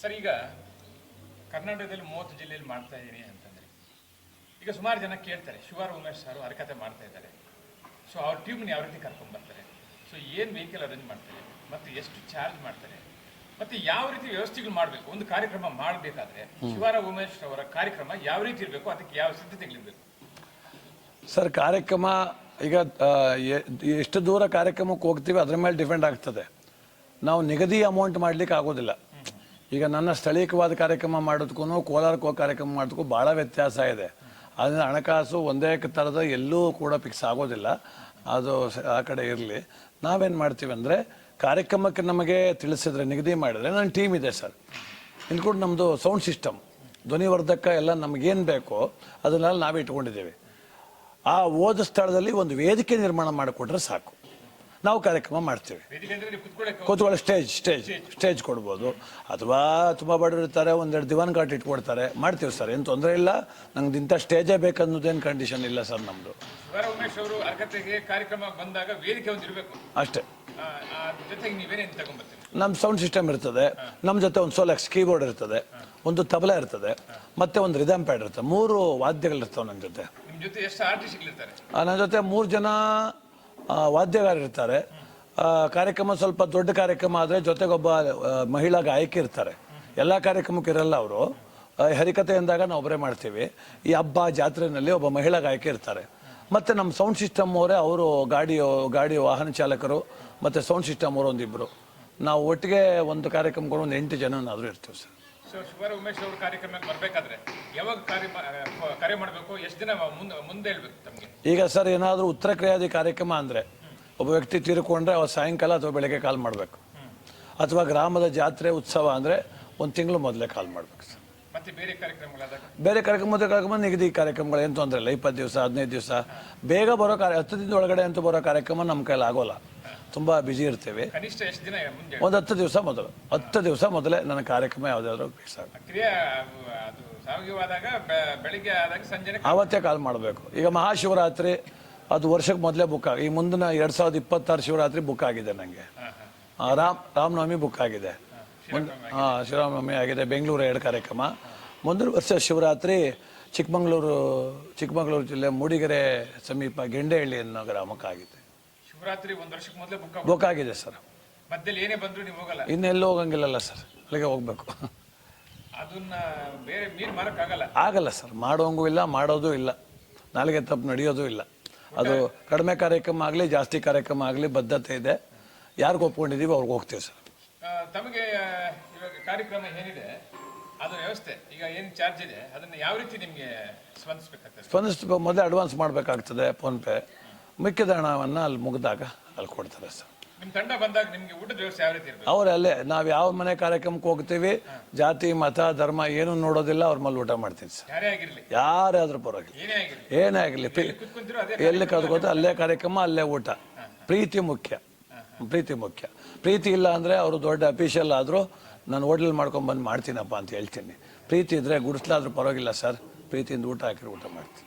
Sir ಈಗ ಕರ್ನಾಟಕದಲ್ಲಿ ಮೂವತ್ತು ಜಿಲ್ಲೆಯಲ್ಲಿ ಮಾಡ್ತಾ ಇದ್ದೀನಿ ಅಂತಂದ್ರೆ. ಈಗ ಸುಮಾರು ಜನ ಕೇಳ್ತಾರೆ ಶಿವಾರ್ ಉಮೇಶ್ ಸರ್ ಹರಕತೆ ಮಾಡ್ತಾ ಇದ್ದಾರೆ. ಸೊ ಅವ್ರ ಟೀಮ್ನ ಯಾವ ರೀತಿ ಕರ್ಕೊಂಡು ಬರ್ತಾರೆ? ಸೊ ಏನು ವೆಹಿಕಲ್ ಅರೇಂಜ್ ಮಾಡ್ತಾರೆ? ಮತ್ತು ಎಷ್ಟು ಚಾರ್ಜ್ ಮಾಡ್ತಾರೆ? ಮತ್ತು ಯಾವ ರೀತಿ ವ್ಯವಸ್ಥೆಗಳು ಮಾಡಬೇಕು? ಒಂದು ಕಾರ್ಯಕ್ರಮ ಮಾಡಬೇಕಾದ್ರೆ ಶಿವಾರ ಉಮೇಶ್ ಅವರ ಕಾರ್ಯಕ್ರಮ ಯಾವ ರೀತಿ ಇರಬೇಕು? ಅದಕ್ಕೆ ಯಾವ ಸಿದ್ಧತೆಗಳಿರಬೇಕು ಸರ್ ಕಾರ್ಯಕ್ರಮ ಈಗ ಎಷ್ಟು ದೂರ ಕಾರ್ಯಕ್ರಮಕ್ಕೆ ಹೋಗ್ತೀವಿ ಅದ್ರ ಮೇಲೆ ಡಿಪೆಂಡ್ ಆಗ್ತದೆ. ನಾವು ನಿಗದಿ ಅಮೌಂಟ್ ಮಾಡ್ಲಿಕ್ಕೆ ಆಗೋದಿಲ್ಲ. ಈಗ ನನ್ನ ಸ್ಥಳೀಯವಾದ ಕಾರ್ಯಕ್ರಮ ಮಾಡೋದಕ್ಕೂ ಕೋ ಕಾರ್ಯಕ್ರಮ ಮಾಡೋದಕ್ಕೂ ಭಾಳ ವ್ಯತ್ಯಾಸ ಇದೆ. ಅದರಿಂದ ಹಣಕಾಸು ಒಂದೇ ಥರದ ಎಲ್ಲೂ ಕೂಡ ಫಿಕ್ಸ್ ಆಗೋದಿಲ್ಲ. ಅದು ಆ ಕಡೆ ಇರಲಿ. ನಾವೇನು ಮಾಡ್ತೀವಿ ಅಂದರೆ ಕಾರ್ಯಕ್ರಮಕ್ಕೆ ನಮಗೆ ತಿಳಿಸಿದ್ರೆ, ನಿಗದಿ ಮಾಡಿದ್ರೆ ನನ್ನ ಟೀಮ್ ಇದೆ ಸರ್. ಇನ್ಕ್ಲೂಡ್ ನಮ್ಮದು ಸೌಂಡ್ ಸಿಸ್ಟಮ್ ಧ್ವನಿವರ್ಧಕ ಎಲ್ಲ ನಮಗೇನು ಬೇಕೋ ಅದನ್ನೆಲ್ಲ ನಾವೇ ಇಟ್ಕೊಂಡಿದ್ದೀವಿ. ಆ ಓದ ಸ್ಥಳದಲ್ಲಿ ಒಂದು ವೇದಿಕೆ ನಿರ್ಮಾಣ ಮಾಡಿಕೊಟ್ರೆ ಸಾಕು. ನಾವು ಕಾರ್ಯಕ್ರಮ ಮಾಡ್ತೀವಿ. ಕೂತ್ಕೊಳ್ಳೋ ಸ್ಟೇಜ್ ಸ್ಟೇಜ್ ಸ್ಟೇಜ್ ಕೊಡ್ಬೋದು. ಅಥವಾ ತುಂಬ ಬಡವರು ಇರ್ತಾರೆ ಒಂದೆರಡು ದಿವಾನ್ ಘಾಟ್ ಇಟ್ಕೊಡ್ತಾರೆ. ಮಾಡ್ತೀವಿ ಸರ್ ಏನು ತೊಂದರೆ ಇಲ್ಲ. ನಂಗೆ ಇಂಥ ಸ್ಟೇಜೇ ಬೇಕನ್ನೋದೇನು ಕಂಡೀಷನ್ ಇಲ್ಲ ಸರ್ ನಮ್ಮದು ಕಾರ್ಯಕ್ರಮ ಬಂದಾಗ ವೇದಿಕೆ ಅಷ್ಟೇ. ನಮ್ಮ ಸೌಂಡ್ ಸಿಸ್ಟಮ್ ಇರ್ತದೆ. ನಮ್ಮ ಜೊತೆ ಒಂದು ಸೋಲೆಕ್ಸ್ ಕೀಬೋರ್ಡ್ ಇರ್ತದೆ. ಒಂದು ತಬಲ ಇರ್ತದೆ. ಮತ್ತೆ ಒಂದು ರಿದಮ್ ಪ್ಯಾಡ್ ಇರ್ತದೆ. ಮೂರು ವಾದ್ಯಗಳಿರ್ತವೆ ನನ್ನ ಜೊತೆ. ನನ್ನ ಜೊತೆ ಮೂರು ಜನ ಆ, ವಾದ್ಯಗಾರರು ಇರ್ತಾರೆ. ಆ, ಕಾರ್ಯಕ್ರಮ ಸ್ವಲ್ಪ ದೊಡ್ಡ ಕಾರ್ಯಕ್ರಮ ಆದರೆ ಜೊತೆಗೊಬ್ಬ ಮಹಿಳಾ ಗಾಯಕಿ ಇರ್ತಾರೆ. ಎಲ್ಲ ಕಾರ್ಯಕ್ರಮಕ್ಕೆ ಇರಲ್ಲ ಅವರು. ಹರಿಕತೆ ಎಂದಾಗ ನಾವು ಒಬ್ಬರೇ ಮಾಡ್ತೀವಿ. ಈ ಹಬ್ಬ ಜಾತ್ರೆಯಲ್ಲಿ ಒಬ್ಬ ಮಹಿಳಾ ಗಾಯಕಿ ಇರ್ತಾರೆ. ಮತ್ತು ನಮ್ಮ ಸೌಂಡ್ ಸಿಸ್ಟಮ್ ಅವರೇ ಅವರು ಗಾಡಿ ಗಾಡಿ ವಾಹನ ಚಾಲಕರು ಮತ್ತು ಸೌಂಡ್ ಸಿಸ್ಟಮ್ ಅವರು ಒಂದಿಬ್ಬರು ನಾವು ಒಟ್ಟಿಗೆ ಒಂದು ಕಾರ್ಯಕ್ರಮಗಳು ಒಂದು ಎಂಟು ಜನನಾದರೂ ಇರ್ತೀವಿ ಸರ್. ಶಿವಾರ ಉಮೇಶ್ ಅವ್ರ ಕಾರ್ಯಕ್ರಮಕ್ಕೆ ಬರಬೇಕಾದ್ರೆ ಯಾವಾಗ ಕಾರ್ಯ ಕರೆ ಮಾಡಬೇಕು? ಎಷ್ಟು ದಿನ ಮುಂದೆ ಮುಂದೆ ಹೇಳ್ಬೇಕು ತಮಗೆ? ಈಗ ಸರ್ ಏನಾದರೂ ಉತ್ತರ ಕ್ರಿಯಾದಿ ಕಾರ್ಯಕ್ರಮ ಅಂದರೆ ಒಬ್ಬ ವ್ಯಕ್ತಿ ತೀರಿಕೊಂಡ್ರೆ ಅವ್ರು ಸಾಯಂಕಾಲ ಅಥವಾ ಬೆಳಗ್ಗೆ ಕಾಲ್ ಮಾಡಬೇಕು. ಅಥವಾ ಗ್ರಾಮದ ಜಾತ್ರೆ ಉತ್ಸವ ಅಂದರೆ ಒಂದು ತಿಂಗಳು ಮೊದಲೇ ಕಾಲ್ ಮಾಡಬೇಕು ಸರ್. ಮತ್ತೆ ಬೇರೆ ಕಾರ್ಯಕ್ರಮಗಳಾದಾಗ? ಬೇರೆ ಕಾರ್ಯಕ್ರಮದ ಕಾರ್ಯಕ್ರಮ ನಿಗದಿ ಕಾರ್ಯಕ್ರಮಗಳು ಏನು ತೊಂದರೆ ಇಲ್ಲ. ಇಪ್ಪತ್ತು ದಿವಸ ಹದಿನೈದು ದಿವಸ. ಬೇಗ ಬರೋ ಕಾರ್ಯ ಹತ್ತು ದಿನದ ಒಳಗಡೆ ಅಂತೂ ಬರೋ ಕಾರ್ಯಕ್ರಮ ನಮ್ಮ ಕೈಲಿ ಆಗೋಲ್ಲ. ತುಂಬ ಬ್ಯುಸಿ ಇರ್ತೇವೆ. ಕನಿಷ್ಠ ಎಷ್ಟು ದಿನ ಮುಂದೆ? ಒಂದು ಹತ್ತು ದಿವಸ ಮೊದಲು. ಹತ್ತು ದಿವಸ ಮೊದಲೇ ನನ್ನ ಕಾರ್ಯಕ್ರಮ ಯಾವುದಾದ್ರು ಫಿಕ್ಸ್ ಆಗುತ್ತೆ. ಕ್ರಿಯೆ ಅದು ಅದು ಸಾವಯವವಾದಾಗ ಬೆಳಿಗ್ಗೆ ಆದಾಗ ಆವತ್ತೇ ಕಾಲ್ ಮಾಡಬೇಕು. ಈಗ ಮಹಾಶಿವರಾತ್ರಿ ಅದು ವರ್ಷಕ್ಕೆ ಮೊದಲೇ ಬುಕ್ ಆಗಿ ಈ ಮುಂದಿನ ಎರಡು ಸಾವಿರದ ಇಪ್ಪತ್ತಾರು ಶಿವರಾತ್ರಿ ಬುಕ್ ಆಗಿದೆ ನನಗೆ ರಾಮ್ ರಾಮನವಮಿ ಬುಕ್ ಆಗಿದೆ. ಹಾಂ ಶ್ರೀರಾಮನವಮಿ ಆಗಿದೆ. ಬೆಂಗಳೂರು ಎರಡು ಕಾರ್ಯಕ್ರಮ. ಮುಂದಿನ ವರ್ಷ ಶಿವರಾತ್ರಿ ಚಿಕ್ಕಮಗಳೂರು ಚಿಕ್ಕಮಗಳೂರು ಜಿಲ್ಲೆ ಮೂಡಿಗೆರೆ ಸಮೀಪ ಗೆಂಡೆಹಳ್ಳಿ ಅನ್ನೋ ಗ್ರಾಮಕ್ಕಾಗಿದೆ. ಶಿವರಾತ್ರಿ ಒಂದ್ ವರ್ಷಕ್ಕೆ ಮೊದಲೇ ಬುಕ್ ಬುಕ್ ಆಗಿದೆ ಸರ್. ಮಧ್ಯದಲ್ಲಿ ಏನೇ ಬಂದ್ರು ನೀವು ಹೋಗಲ್ಲ. ಇನ್ನೆಲ್ಲೂ ಹೋಗಂಗಿಲ್ಲಲ್ಲ ಸರ್. ಅಲ್ಲಿಗೆ ಹೋಗ್ಬೇಕು. ಅದನ್ನ ಬೇರೆ ಮೀನ್ ಮಾರಕ್ಕಾಗಲ್ಲ. ಆಗಲ್ಲ ಸರ್. ಮಾಡೋಂಗೂ ಇಲ್ಲ ಮಾಡೋದು ಇಲ್ಲ. ನಾಲಿಗೆ ತಪ್ಪು ನಡೆಯೋದು ಇಲ್ಲ. ಅದು ಕಡಿಮೆ ಕಾರ್ಯಕ್ರಮ ಆಗಲಿ ಜಾಸ್ತಿ ಕಾರ್ಯಕ್ರಮ ಆಗಲಿ ಬದ್ಧತೆ ಇದೆ. ಯಾರಿಗೆ ಒಪ್ಕೊಂಡಿದ್ದೀವಿ ಅವ್ರಿಗೆ ಹೋಗ್ತೀವಿ ಸರ್. ತಮಗೆ ಇವಾಗ ಕಾರ್ಯಕ್ರಮ ಏನಿದೆ ಅದು ವ್ಯವಸ್ಥೆ ಈಗ ಏನು ಚಾರ್ಜ್ ಇದೆ ಅದನ್ನ ಯಾವ ರೀತಿ ನಿಮಗೆ ಸ್ಪಂದಿಸ್ಬೇಕಾಗ್ತದೆ? ಸ್ಪಂದಿಸ್ಬೇಕು ಮೊದಲೇ ಅಡ್ವಾನ್ಸ್ ಮಾಡಬೇಕಾಗ್ತದೆ ಫೋನ್ಪೇ ಮಿಕ್ಕಿದ ಹಣವನ್ನು ಅಲ್ಲಿ ಮುಗಿದಾಗ ಅಲ್ಲಿ ಕೊಡ್ತಾರೆ ಸರ್. ನಿಮ್ಮ ತಂಡ ಬಂದಾಗ ನಿಮಗೆ ಊಟದ ವ್ಯವಸ್ಥೆ ಯಾವ ರೀತಿ ಇರ್ಬೇಕು? ಅವ್ರು ಅಲ್ಲೇ ನಾವು ಯಾವ ಮನೆ ಕಾರ್ಯಕ್ರಮಕ್ಕೆ ಹೋಗ್ತೀವಿ ಜಾತಿ ಮತ ಧರ್ಮ ಏನು ನೋಡೋದಿಲ್ಲ ಅವ್ರ ಮೇಲೆ ಊಟ ಮಾಡ್ತೀನಿ ಸರ್. ಯಾರೇ ಆಗಿರ್ಲಿ. ಯಾರಾದ್ರೂ ಪರವಾಗಿಲ್ಲ. ಏನೇ ಆಗಿರ್ಲಿ. ಏನೇ ಆಗಲಿ ಕುತ್ಕೊಂತಿರೋ ಅದೇ ಎಲ್ಲಿ ಕದ್ಕೋತ ಅಲ್ಲೇ ಕಾರ್ಯಕ್ರಮ ಅಲ್ಲೇ ಊಟ. ಪ್ರೀತಿ ಮುಖ್ಯ. ಪ್ರೀತಿ ಮುಖ್ಯ. ಪ್ರೀತಿ ಇಲ್ಲ ಅಂದರೆ ಅವರು ದೊಡ್ಡ ಅಫೀಷಿಯಲ್ ಆದರೂ ನಾನು ಹೋಟ್ಲಲ್ಲಿ ಮಾಡ್ಕೊಂಡು ಬಂದು ಮಾಡ್ತೀನಪ್ಪ ಅಂತ ಹೇಳ್ತೀನಿ. ಪ್ರೀತಿ ಇದ್ದರೆ ಗುಡಿಸ್ಲಾದ್ರೂ ಪರವಾಗಿಲ್ಲ ಸರ್. ಪ್ರೀತಿಯಿಂದ ಊಟ ಹಾಕಿರೋ ಊಟ ಮಾಡ್ತೀನಿ.